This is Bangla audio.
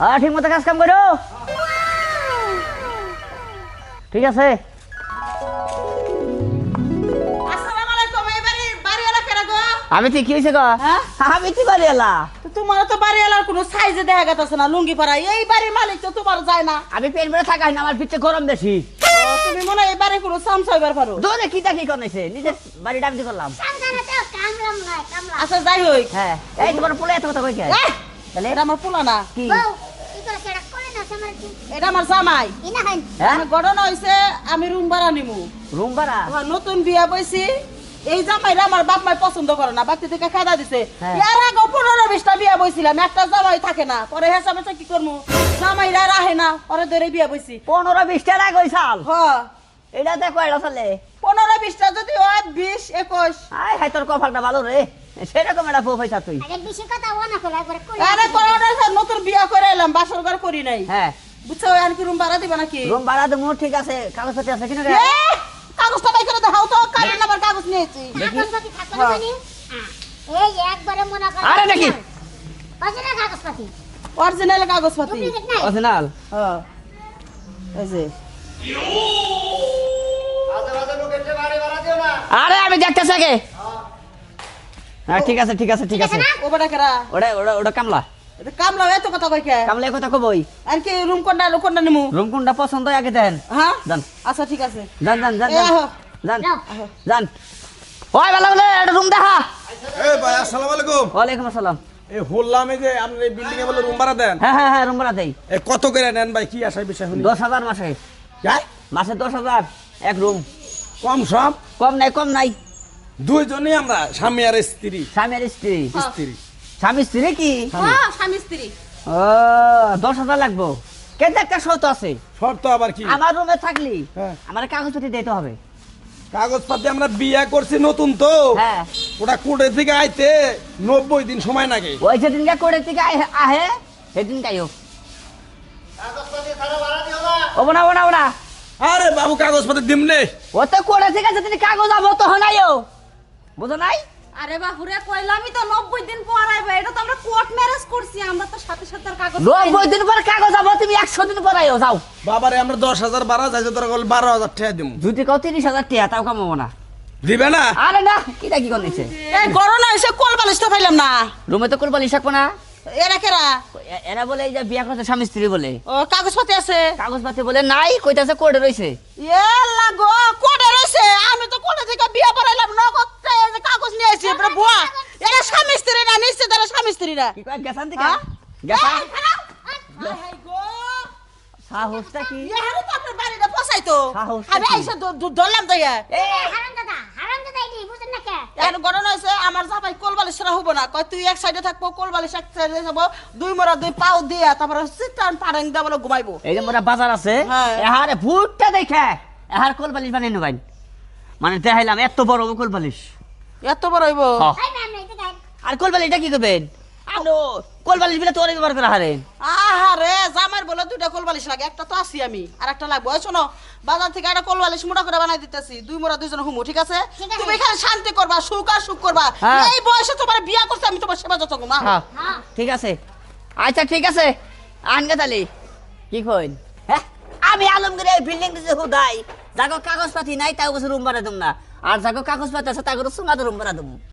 হ্যাঁ ঠিক মতো কাজ কাম করো। ঠিক আছে। বাড়ি আমি তো কি হয়েছে গো? হ্যাঁ? আমি কি বাড়ি এলা তোমার তো বাড়িওয়ালার কোনো সাইজে দেখা গেছে না লুঙ্গি পরা এই বাড়ির মালিক তো তোমার যায় না। আমি পেট বেড়ে থাকাই না আমার পিঠে গরম বেশি। তুমি মনে হয় এই বাড়ি কোনো সামসাইবার পারো। দূরে কি দেখি কনেছে নিজের বাড়ি ডাক দিয়ে করলাম। আচ্ছা যাই হই হ্যাঁ। এই তোমার পোলে এত কথা কই কে? তাহলে? এটা আমার পোলা না। কি? এটা আমার জামাই। হ্যাঁ? আমার ঘটনা হইছে আমি রুম ভাড়া নিমু। রুম ভাড়া? নতুন বিয়া বইছি এই জামাইরা আমার বাপ মাই পছন্দ করে না বাড়ি থেকে খাদা দিছে। হ্যাঁ। এর আগে পনেরো বিশটা বিয়া বইছিলাম একটা জামাই থাকে না পরে হিসাবে কি করব জামাইরা রাহে না পরে ধরে বিয়া বইছি। পনেরো বিশ টাকা কই সাল হ এটা দেখো এটা চলে। পনেরো বিশটা যদি হয় বিশ একুশ। আয় হাই তোর কপালটা ভালো রে। সেরকম একটা বউ পয়সা তুই। আরে বেশি কথা ও না করে একবার করে আরে করোনা নতুন বিয়া করে এলাম বাসর ঘর করি নাই। হ্যাঁ। বুঝছ আর কি রুম ভাড়া দিবা নাকি? রুম ভাড়া মোট ঠিক আছে। কাগজপত্র আছে কিনা কাগজটা বাই করে দেখাও তো কারেন্ট নাম্বার কাগজ নিয়েছি। হ্যাঁ। এই একবারে মনে করে আরে নাকি? অরিজিনাল কাগজপাতি। ডুপ্লিকেট অরিজিনাল হ্যাঁ। এই যে। আরে আমি দেখতেছি আগে। হ্যাঁ ঠিক আছে ঠিক আছে ঠিক আছে। ও বড় কেরা ওটা ওটা ওটা কামলা। এটা কামলা এত কথা কই কে? কামলা কথা কবই আর কি রুম কোনটা কোনটা নিমু? রুম কোনটা পছন্দ হয় আগে দেন। হ্যাঁ? যান। আচ্ছা ঠিক আছে। যান যান যান এ আহো। যান যাও। যান। ওই ভালো ভালো একটা রুম দেখা। এই ভাই আসসালামু আলাইকুম। ওয়ালাইকুম আসসালাম। এই বললাম এই যে আপনি এই বিল্ডিং এ বলে রুম ভাড়া দেন। হ্যাঁ হ্যাঁ হ্যাঁ রুম ভাড়া দেই। এই কত করে নেন ভাই? কি আসার বিষয় দশ হাজার মাসে। যাই মাসে দশ হাজার এক রুম কম সব? কম নাই কম নাই। দুইজনই আমরা স্বামী আর স্ত্রী। স্বামী আর স্ত্রী। স্ত্রী। স্বামী স্ত্রী কি হ্যাঁ স্বামী স্ত্রী। ও দশ হাজার লাগবো। কিন্তু একটা শর্ত আছে। শর্ত আবার কি? আমার রুমে থাকলি হ্যাঁ। আমার কাগজপত্র দিতে হবে। কাগজপাতি আমরা বিয়া করছি নতুন তো। হ্যাঁ। ওটা কোর্টে থেকে আইতে নব্বই দিন সময় লাগে। ওই যেদিনকে করে থেকে আহে- আহে সেদিন কাইও ওবো না ওবো না ওবো না। আরে বাবু কাগজপাতি দিমনে ও তো করে থেকে যেদিন কাগজ আবো তো হনাইও। বুঝো নাই? আরে বাপুরে কইলামই তো নব্বই দিন পর আইবে এটা তো আমরা কোর্ট ম্যারেজ করছি আমরা তো সাথে সাথে আর কাগজ নব্বই দিন পর কাগজ আবো তুমি একশো দিন পর আইও যাও। বাবারে আমরা দশ হাজার বারো হাজার তোরা বারো হাজার টাকা দিব যদি কও তিরিশ হাজার টিয়া তাও কামাবো না। দিবে না? আরে না কি করছে এই করোনা এসে কোল বালিশটা পাইলাম না। রুমে তো করব লিশাকবো না। এরা কেরা? এরা বলে এই যে বিয়া করছে স্বামী স্ত্রী বলে। ও কাগজপাতি আছে? কাগজপাতি বলে নাই কইতাছে কোর্টে রইছে। এ লাগো কোটে রইছে? আমি তো কোটে থেকে বিয়া পড়াইলাম নগদ কাগজ নিয়ে আসি এবারে বুয়া। এরা স্বামী স্ত্রী না নিশ্চিত এরা স্বামী স্ত্রী না। কি কয় গেছান থেকে হ্যাঁ? গেছান? গো। সাহসটা কি? ইহারও তো আপনার বাড়িটা পচাইতো। সাহসটা আমি? আইসা ধরলাম তো ইয়া। হারাম দাদা হারাম দাদা এটি এখন ঘটনা হয়েছে, আমার জামাই কোলবালিশ হব না। কয় তুই এক সাইডে থাকব কোলবালিশ এক সাইডে যাব দুই মোড়া দুই পাও দিয়া তারপরে সিটান পাড়াং দিয়ে বলে ঘুমাইবো। এই যে মোরা বাজার আছে হ্যাঁ। এহারে ভুট্টা দেখে এহার কোল বালিশ বানিয়ে নেবেন মানে দেখাইলাম এত বড় কোলবালিশ এত বড় হইব। আর কোলবালিশটা কি করবেন? আনো কোল বালিশ তোরে ব্যবহার করা হারে। আহারে জামার বলে দুইটা কোলবালিশ লাগে একটা তো আছি আমি আর একটা লাগবো। ওই শোনো বাজার থেকে একটা কোলবালিশ মোটা করে বানাই দিতেছি দুই মোড়া দুইজন হুমু ঠিক আছে? তুমি এখানে শান্তি করবা সুখ আর সুখ করবা। হ্যাঁ। এই বয়সে তোমার বিয়া করছে আমি তোমার সেবা যত্ন করব হ্যাঁ। হ্যাঁ। ঠিক আছে। আচ্ছা ঠিক আছে। আনগে তালি। কি কইন? হ্যাঁ? আমি আলমগীর এই বিল্ডিং দিতে হুদাই যাগো কাগজপাতি নাই তাও বছর রুম দুম না। আর যাগো কাগজপাতি আছে তাগো সুঙ্গাতে রুম দুম।